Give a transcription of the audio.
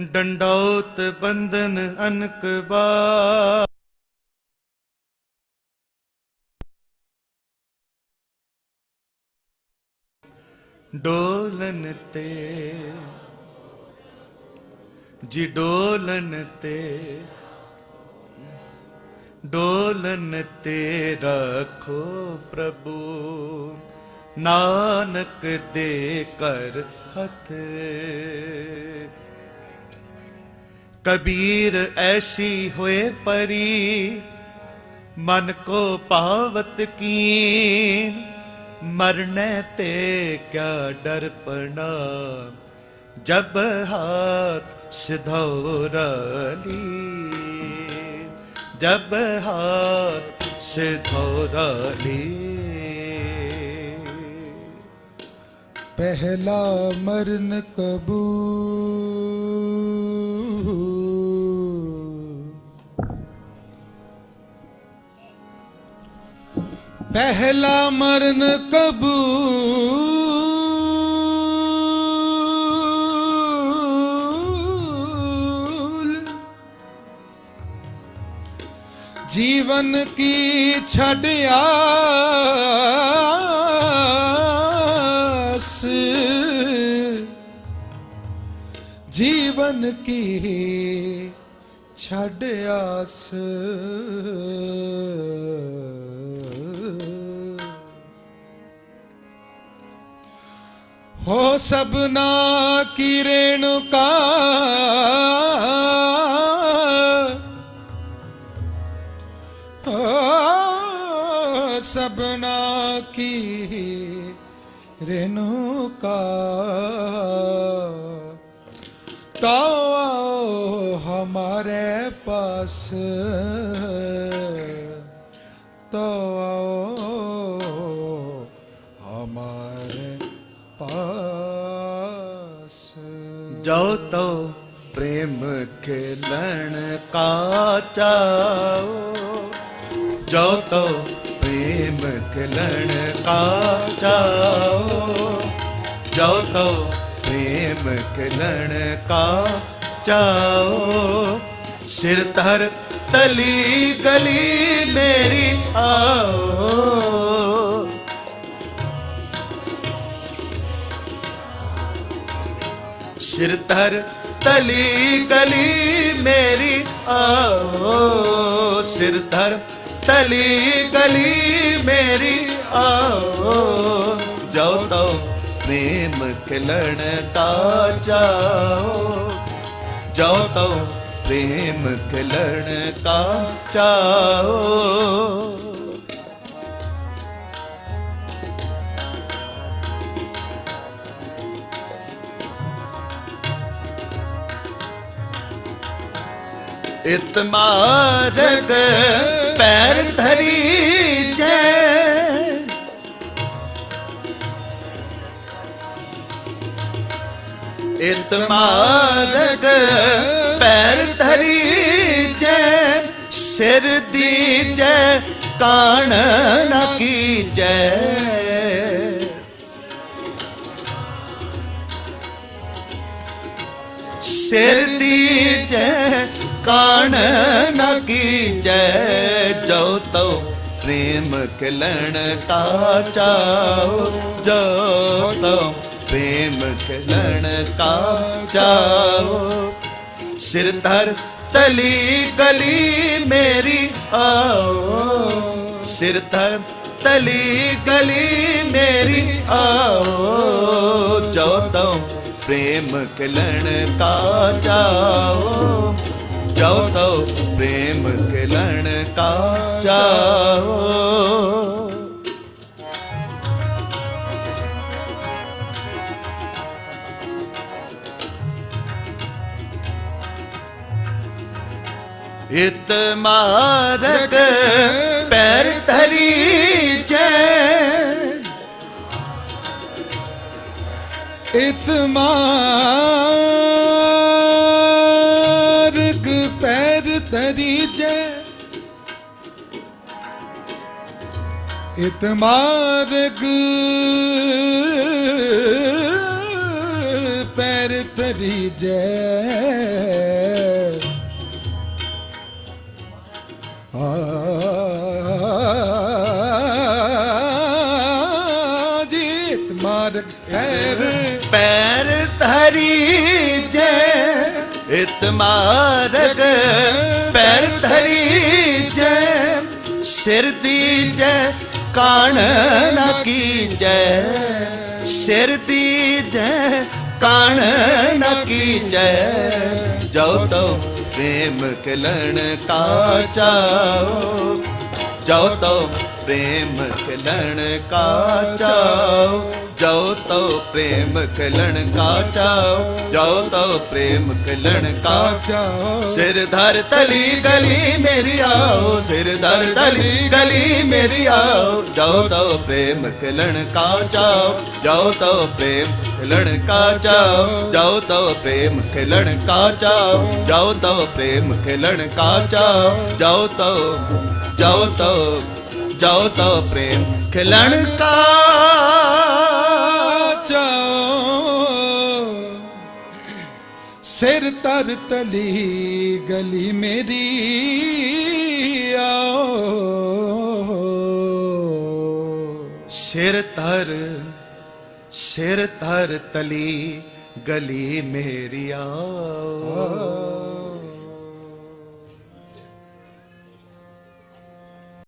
डंडौत बंधन अनक डोलन ते, जी डोलन ते डोलन ते रखो प्रभु, नानक दे कर हथ। कबीर ऐसी हुए परी, मन को पावत की मरने ते क्या डर पड़ना जब हाथ सिधौरली जब हाथ सिधौरली पहला मरन कबूर पहला मरन कबूल जीवन की छड़ियास जीवन की ਛੱਡ ਆਸ। ਹੋ ਸਭਨਾ ਕੀ। ਰੇਣੁਕਾ ਸਭਨਾ ਕੀ। ਰੇਣੁਕਾ ਤਾ हमारे पास। तो आओ, हमारे पास। जाओ तो प्रेम के लण का चाओ। जाओ तो प्रेम के लण का चाओ। जाओ तो प्रेम के लण का ਸਿਰ ਧਰ ਤਲੀ ਗਲੀ ਮੇਰੀ ਆਓ ਸਿਰ ਧਰ ਤਲੀ ਗਲੀ ਮੇਰੀ ਆਓ ਸਿਰ ਧਰ ਤਲੀ ਗਲੀ ਮੇਰੀ ਆਓ ਜੋ ਤੋ ਪ੍ਰੇਮ ਖਿਲਣ ਤਾ ਜਾਓ ਜੋ जाओ तो प्रेम खिलण का चाहो। इतमारक पैर धरी जय। इत मारग पैर धरी जय, सिर दी जय, कान न की जय। सिर दी जय, कान न की जय, जो तो प्रेम खिलण ता चाओ जो तो प्रेम खिलन का चाओ सिर धर तली गली मेरी आओ। सिर धर तली गली मेरी आओ। चौदह प्रेम खिलन का चाओ चौदह प्रेम खिलन का चाओ ਇਤ ਮਾਰਕ ਪੈਰ ਧਰੀ ਚੈ ਇਤ ਮਾਰਕ ਪੈਰ ਧਰੀ ਜੈ। ਇਤ ਮਾਰਕ ਪੈਰ ਧਰੀ ਜੈ। ਜੀਤ ਮਾਰ ਪੈਰ ਪੈਰ ਧਰੀ ਜੈ ਇਤ ਮਾਰਗ। ਪੈਰ ਧਰੀ ਜੈ ਸਿਰ ਦੀ ਜੇ ਕਾਣ ਨਾ ਕੀਜੈ। ਸਿਰ ਦੀ ਜੇ ਕਾਣ ਨਾ ਕੀਜੈ। ਜੋ ਤੋ प्रेम का चाओ जाओ तो प्रेम खिलण का चाओ। जाओ तो प्रेम खिलण का चाओ। जाओ तो प्रेम खिलण का चाओ। सिर धर तली गली मेरी आओ। सिर धर तली गली मेरी आओ। जाओ तो प्रेम खिलण का चाओ। जाओ तो प्रेम खिलण का चाओ। जाओ तो प्रेम खिलण का चाओ। जाओ तो प्रेम खिलन का चाओ। जाओ तो जाओ तो जाओ तो प्रेम खिलन का चाओ सिर तर तली गली मेरी आओ सिर तर सिर तर तली गली मेरी आओ